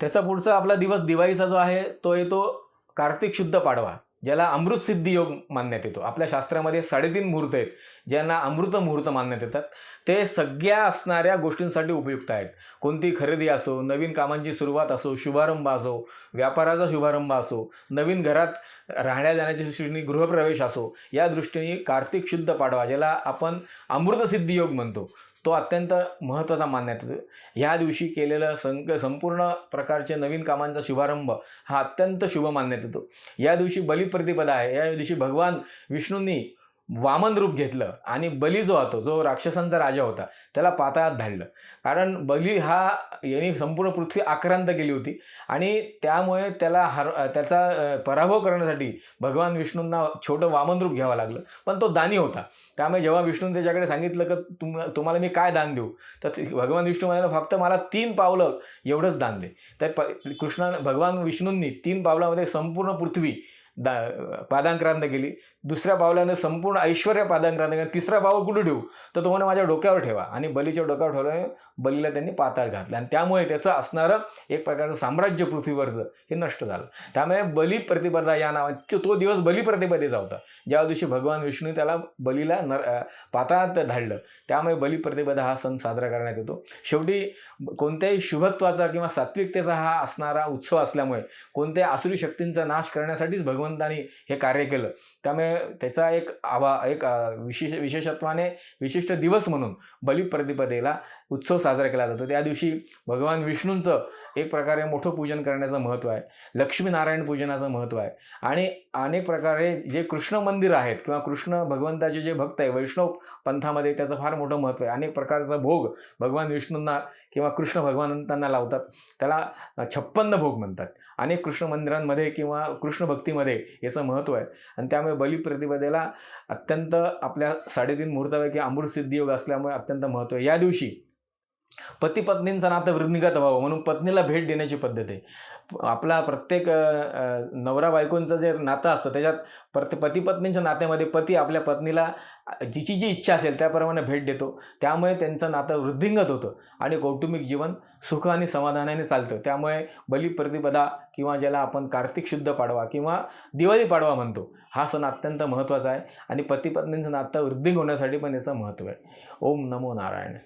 त्याचा पुढचा आपला दिवस दिवाळीचा जो आहे तो येतो कार्तिक शुद्ध पाडवा ज्याला अमृत सिद्धी योग मानण्यात येतो. आपल्या शास्त्रामध्ये साडेतीन मुहूर्त आहेत ज्यांना अमृत मुहूर्त मानण्यात येतात. ते सगळ्या असणाऱ्या गोष्टींसाठी उपयुक्त आहेत. कोणती खरेदी असो नवीन कामांची सुरुवात असो शुभारंभ असो व्यापाराचा शुभारंभ असो नवीन घरात राहण्या जाण्याच्या दृष्टीने गृहप्रवेश असो या दृष्टीने कार्तिक शुद्ध पाडवा ज्याला आपण अमृतसिद्धी योग म्हणतो. तो अत्यंत महत्त्वाचा मानण्यात येतो ह्या दिवशी केलेलं संक संपूर्ण प्रकारचे नवीन कामांचा शुभारंभ हा अत्यंत शुभ मानण्यात येतो या दिवशी बलिप्रतिपदा आहे. या दिवशी भगवान विष्णूंनी वामन रूप घेतलं आणि बली जो होतो जो राक्षसांचा राजा होता त्याला पाताळात धाडलं. कारण बली हा यांनी संपूर्ण पृथ्वी आक्रांत केली होती आणि त्यामुळे त्याला हर त्याचा पराभव करण्यासाठी भगवान विष्णूंना छोटं वामन रूप घ्यावं लागलं. पण तो दानी होता. त्यामुळे जेव्हा विष्णूने त्याच्याकडे सांगितलं की तुम तुम्हाला मी काय दान देऊ? तर भगवान विष्णू म्हणाले फक्त मला तीन पावलं एवढंच दान दे. तर प कृष्णा भगवान विष्णूंनी तीन पावलामध्ये संपूर्ण पृथ्वी दा पादांक्रांत केली दुसऱ्या पावलाने संपूर्ण ऐश्वर्य पादांक्रांत केली तिसरा पाव कुठे ठेवू? तर तो म्हणे माझ्या डोक्यावर ठेवा. आणि बलीच्या डोक्यावर ठेवल्याने बलीला त्यांनी पाताळ घातलं. आणि त्यामुळे त्याचं असणारं एक प्रकारचं साम्राज्य पृथ्वीवरचं हे नष्ट झालं. त्यामुळे बली प्रतिपदा या नावाने तो दिवस बलिप्रतिपदेचा होता. ज्या दिवशी भगवान विष्णू त्याला बलीला नर पाताळात धाडलं त्यामुळे बलिप्रतिपदा हा सण साजरा करण्यात येतो. शेवटी कोणत्याही शुभत्वाचा किंवा सात्विकतेचा हा असणारा उत्सव असल्यामुळे कोणत्याही आसुरी शक्तींचा नाश करण्यासाठीच भगवान आनंदाने हे कार्य केलं. त्यामुळे त्याचा एक आवा एक विशेष विशेषत्वाने विशिष्ट दिवस म्हणून बलिप्रतिपदेला उत्सव साजरा केला जातो. त्या दिवशी भगवान विष्णूंचं एक प्रकारे मोठं पूजन करण्याचं महत्त्व आहे. लक्ष्मीनारायण पूजनाचं महत्त्व आहे. आणि अनेक प्रकारे जे कृष्ण मंदिर आहेत किंवा कृष्ण भगवंताचे जे भक्त आहे वैष्णव पंथामध्ये त्याचं फार मोठं महत्त्व आहे. अनेक प्रकारचा भोग भगवान विष्णूंना किंवा कृष्ण भगवंतांना लावतात. त्याला छप्पन्न भोग म्हणतात. अनेक कृष्ण मंदिरांमध्ये किंवा कृष्ण भक्तीमध्ये याचं महत्त्व आहे. आणि त्यामुळे बलिप्रतिपदेला अत्यंत आपल्या साडेतीन मुहूर्तापैकी अमृतसिद्धी योग असल्यामुळे अत्यंत महत्त्व आहे. या दिवशी पती पत्नींचं नातं वृद्धिगत व्हावं म्हणून पत्नीला भेट देण्याची पद्धत आहे. आपला प्रत्येक नवरा बायकोंचं जे नातं असतं त्याच्यात प्रत्ये पती पत्नींच्या नात्यामध्ये पती आपल्या पत्नीला जिची जी इच्छा असेल त्याप्रमाणे भेट देतो. त्यामुळे त्यांचं नातं वृद्धिंगत होतं आणि कौटुंबिक जीवन सुख आणि समाधानाने चालतं. त्यामुळे बलिप्रतिपदा किंवा ज्याला आपण कार्तिक शुद्ध पाडवा किंवा दिवाळी पाडवा म्हणतो हा सण अत्यंत महत्त्वाचा आहे. आणि पती पत्नींचं नातं वृद्धिंग होण्यासाठी पण याचं महत्त्व आहे. ओम नमो नारायण.